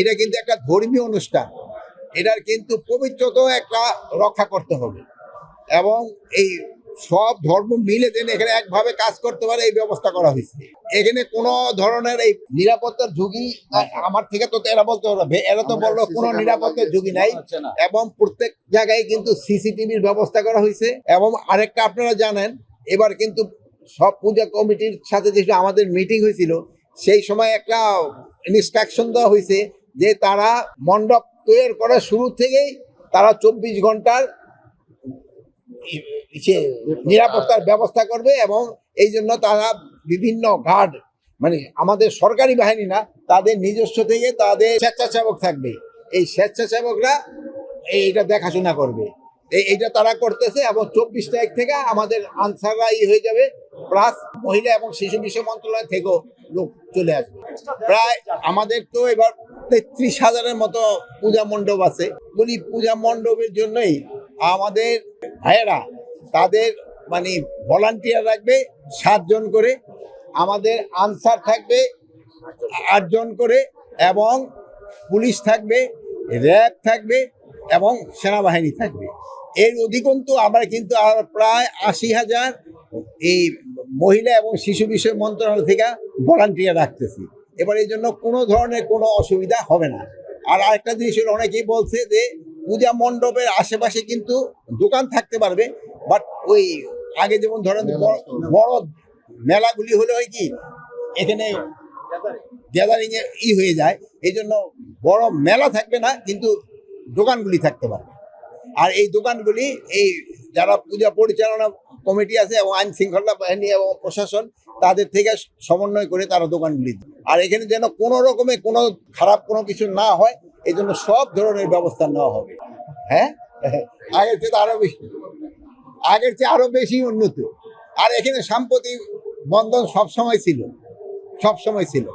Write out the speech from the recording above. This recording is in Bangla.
এটা কিন্তু একটা ধর্মীয় অনুষ্ঠান। এটার কিন্তু পবিত্রতাও একটা রক্ষা করতে হবে। এবং এই সব ধর্ম মিলে যেন এখানে একভাবে কাজ করতে পারে এই ব্যবস্থা করা হয়েছে। এখানে কোনো ধরনের এই নিরাপত্তার ঝুঁকি আমার থেকে তো এরা বলতে পারবে এরা তো বলল কোনো নিরাপত্তার ঝুঁকি নাই। এবং প্রত্যেক জায়গায় কিন্তু সিসিটিভির ব্যবস্থা করা হয়েছে। এবং আরেকটা আপনারা জানেন এবার কিন্তু সব পূজা কমিটির সাথে যে আমাদের মিটিং হয়েছিল সেই সময় একটা ইনস্ট্রাকশন দেওয়া হয়েছে যে তারা মণ্ডপ তৈরি করার শুরু থেকেই তারা চব্বিশ ঘণ্টার নিরাপত্তার ব্যবস্থা করবে এবং এই জন্য তারা বিভিন্ন গার্ড মানে আমাদের সরকারি বাহিনী না, তাদের নিজস্ব থেকে তাদের স্বেচ্ছাসেবক থাকবে। এই স্বেচ্ছাসেবকরা এইটা দেখাশোনা করবে। এইটা তারা করতেছে এবং চব্বিশ তারিখ থেকে আমাদের আনসাররা ই হয়ে যাবে প্লাস মহিলা এবং শিশু বিষয় মন্ত্রণালয় থেকেও লোক চলে আসবে। প্রায় আমাদের তো এবার তেত্রিশ হাজারের মতো পূজা মণ্ডপ আছে। বলি পূজা মণ্ডপের জন্যই আমাদের ভাইয়েরা, তাদের মানে ভলান্টিয়ার রাখবে সাতজন করে, আমাদের আনসার থাকবে আটজন করে এবং পুলিশ থাকবে, র্যাব থাকবে এবং সেনাবাহিনী থাকবে। এর অধিকন্তু আমরা কিন্তু আর প্রায় আশি হাজার এই মহিলা এবং শিশু বিষয় মন্ত্রণালয় থেকে ভলান্টিয়ার রাখতেছি। এবার এই জন্য কোনো ধরনের কোনো অসুবিধা হবে না। আর আরেকটা জিনিস হলো অনেকেই বলছে যে পূজা মণ্ডপের আশেপাশে কিন্তু দোকান থাকতে পারবে বাট ওই আগে যেমন ধরেন বড় বড় মেলাগুলি হলে হয় কি এখানে গ্যাদারিং এ ই হয়ে যায়। এই জন্য বড় মেলা থাকবে না কিন্তু দোকানগুলি থাকতে পারবে। আর এই দোকানগুলি, এই যারা পূজা পরিচালনা কমিটি আছে এবং আইন শৃঙ্খলা বাহিনী এবং প্রশাসন, তাদের থেকে সমন্বয় করে তারা দোকানগুলি আর এখানে যেন কোনো রকমে কোনো খারাপ কোনো কিছু না হয়, এই জন্য সব ধরনের ব্যবস্থা নেওয়া হবে। হ্যাঁ? আগের চেয়ে তো আরও বেশি। আগের চেয়ে আরও বেশি উন্নত। আর এখানে সাম্প্রতিক বন্ধন সব সময় ছিল। সব সময় ছিল।